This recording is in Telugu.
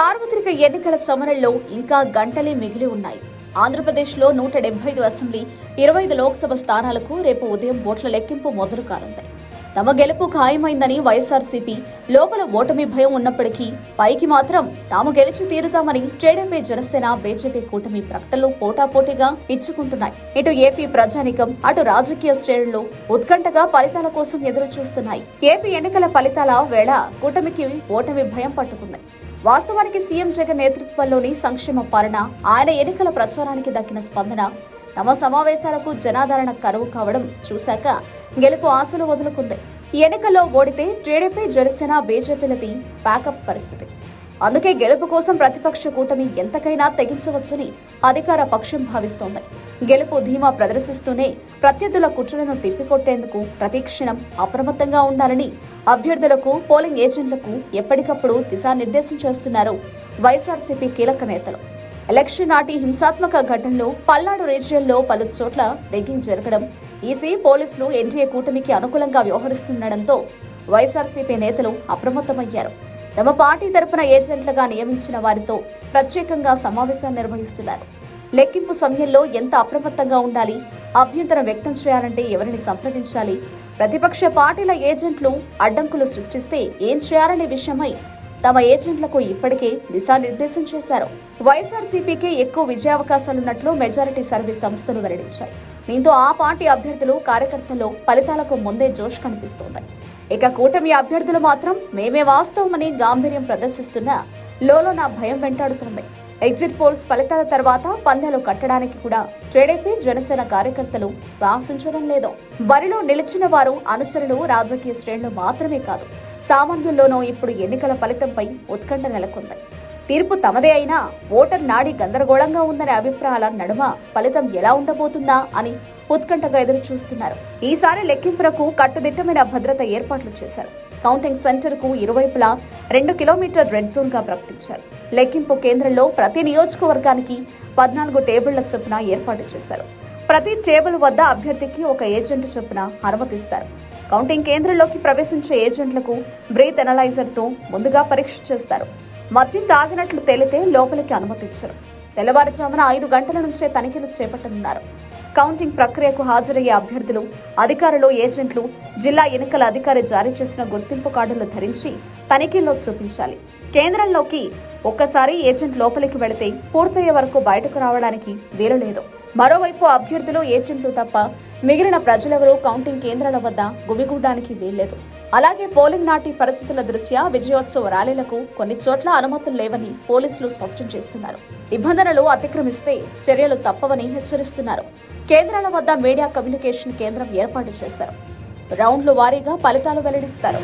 సార్వత్రిక ఎన్నికల సమరంలో ఇంకా గంటలే మిగిలి ఉన్నాయి. ఆంధ్రప్రదేశ్లో నూట డెబ్బై ఐదు అసెంబ్లీ ఇరవై ఐదు లోక్సభ స్థానాలకు రేపు ఉదయం ఓట్ల లెక్కింపు మొదలు కానుంది. తమ గెలుపు ఖాయమైందని వైఎస్ఆర్సీపీ లోపల ఓటమి భయం ఉన్నప్పటికీ పైకి మాత్రం తాము గెలిచి తీరుతామని టీడీపీ జనసేన బీజేపీ కూటమి ప్రకటనలు పోటాపోటీగా ఇచ్చుకుంటున్నాయి. ఇటు ఏపీ ప్రజానికం అటు రాజకీయ శ్రేణులు ఉత్కంఠగా ఫలితాల కోసం ఎదురు చూస్తున్నాయి ఏపీ ఎన్నికల ఫలితాల వేళ కూటమికి ఓటమి భయం పట్టుకుంది. వాస్తవానికి సీఎం జగన్ నేతృత్వంలోని సంక్షేమ పాలన ఆయన ఎన్నికల ప్రచారానికి దక్కిన స్పందన. తమ సమావేశాలకు జనాదరణ కరువు కావడం చూశాక గెలుపు ఆశలు వదులుకుంది. ఈ ఎన్నికల్లో ఓడితే టీడీపీ జనసేన బీజేపీలది ప్యాకప్ పరిస్థితి. అందుకే గెలుపు కోసం ప్రతిపక్ష కూటమి ఎంతకైనా తెగించవచ్చని అధికార పక్షం భావిస్తోంది. గెలుపు ధీమా ప్రదర్శిస్తూనే ప్రత్యర్థుల కుట్రలను తిప్పికొట్టేందుకు ప్రతిక్షణం అప్రమత్తంగా ఉండాలని అభ్యర్థులకు పోలింగ్ ఏజెంట్లకు ఎప్పటికప్పుడు దిశానిర్దేశం చేస్తున్నారు వైఎస్ఆర్సీపీ కీలక నేతలు. ఎలక్షన్ నాటి హింసాత్మక ఘటనలు పల్నాడు రీజియన్లో పలు చోట్ల రెగ్గింగ్ జరగడం ఈసీ పోలీసులు ఎన్డీఏ కూటమికి అనుకూలంగా వ్యవహరిస్తుండటంతో వైఎస్ఆర్సీపీ నేతలు అప్రమత్తమయ్యారు. తమ పార్టీ తరపున ఏజెంట్లుగా నియమించిన వారితో ప్రత్యేకంగా సమావేశం నిర్వహిస్తున్నారు. లెక్కింపు సమయంలో ఎంత అప్రమత్తంగా ఉండాలి? అభ్యంతరం వ్యక్తం చేయాలంటే ఎవరిని సంప్రదించాలి? ప్రతిపక్ష పార్టీల ఏజెంట్లు అడ్డంకులు సృష్టిస్తే ఏం చేయాలనే విషయమై తమ ఏజెంట్లకు ఇప్పటికే దిశానిర్దేశం చేశారు. వైఎస్ఆర్సీపీకే ఎక్కువ విజయావకాశాలున్నట్లు మెజారిటీ సర్వీస్ సంస్థలు వెల్లడించాయి. దీంతో ఆ పార్టీ అభ్యర్థులు కార్యకర్తలు ఫలితాలకు ముందే జోష్ కనిపిస్తోంది. ఇక కూటమి అభ్యర్థులు మాత్రం మేమే వాస్తవమని గాంభీర్యం ప్రదర్శిస్తున్న లోలో నా భయం వెంటాడుతోంది. ఎగ్జిట్ పోల్స్ ఫలితాల తర్వాత పందెలు కట్టడానికి కూడా టీడీపీ జనసేన కార్యకర్తలు సాహసించడం లేదు. బరిలో నిలిచిన వారు అనుచరులు రాజకీయ శ్రేణులు మాత్రమే కాదు సామాన్యుల్లోనూ ఇప్పుడు ఎన్నికల ఫలితంపై ఉత్కంఠ నెలకొంది. తీర్పు తమదే అయినా ఓటర్ నాడి గందరగోళంగా ఉందనే అభిప్రాయాల నడుమ ఫలితం ఎలా ఉండబోతుందా అని ఉత్కంఠగా ఎదురు చూస్తున్నారు ఈసారి లెక్కింపులకు కట్టుదిట్టమైన భద్రత ఏర్పాట్లు చేశారు. కౌంటింగ్ సెంటర్కు ఇరువైపులా రెండు కిలోమీటర్ రెడ్ జోన్గా ప్రకటించారు. లెక్కింపు కేంద్రంలో ప్రతి నియోజకవర్గానికి పద్నాలుగు టేబుళ్ళ చొప్పున ఏర్పాటు చేశారు. ప్రతి టేబుల్ వద్ద అభ్యర్థికి ఒక ఏజెంట్ చొప్పున అనుమతిస్తారు. కౌంటింగ్ కేంద్రంలోకి ప్రవేశించే ఏజెంట్లకు బ్రీత్ ఎనలైజర్తో ముందుగా పరీక్ష చేస్తారు. మద్యం తాగినట్లు తేలితే లోపలికి అనుమతించరు. తెల్లవారుజామున ఐదు గంటల నుంచే తనిఖీలు చేపట్టనున్నారు. కౌంటింగ్ ప్రక్రియకు హాజరయ్యే అభ్యర్థులు అధికారులు ఏజెంట్లు జిల్లా ఎన్నికల అధికారి జారీ చేసిన గుర్తింపు కార్డులు ధరించి తనిఖీల్లో చూపించాలి. కేంద్రంలోకి ఒక్కసారి ఏజెంట్ లోపలికి వెళితే పూర్తయ్యే వరకు బయటకు రావడానికి వీలు లేదు మరోవైపు అభ్యర్థులు ఏజెంట్లు తప్ప మిగిలిన ప్రజలెవరూ కౌంటింగ్ కేంద్రాల వద్ద గుమిగూడడానికి వీల్లేదు. అలాగే పోలింగ్ నాటి పరిస్థితుల దృష్ట్యా విజయోత్సవ ర్యాలీలకు కొన్ని చోట్ల అనుమతులు లేవని పోలీసులు స్పష్టం చేస్తున్నారు. నిబంధనలు అతిక్రమిస్తే చర్యలు తప్పవని హెచ్చరిస్తున్నారు. కేంద్రాల వద్ద మీడియా కమ్యూనికేషన్ కేంద్రం ఏర్పాటు చేశారు. రౌండ్లు వారీగా ఫలితాలు వెల్లడిస్తారు.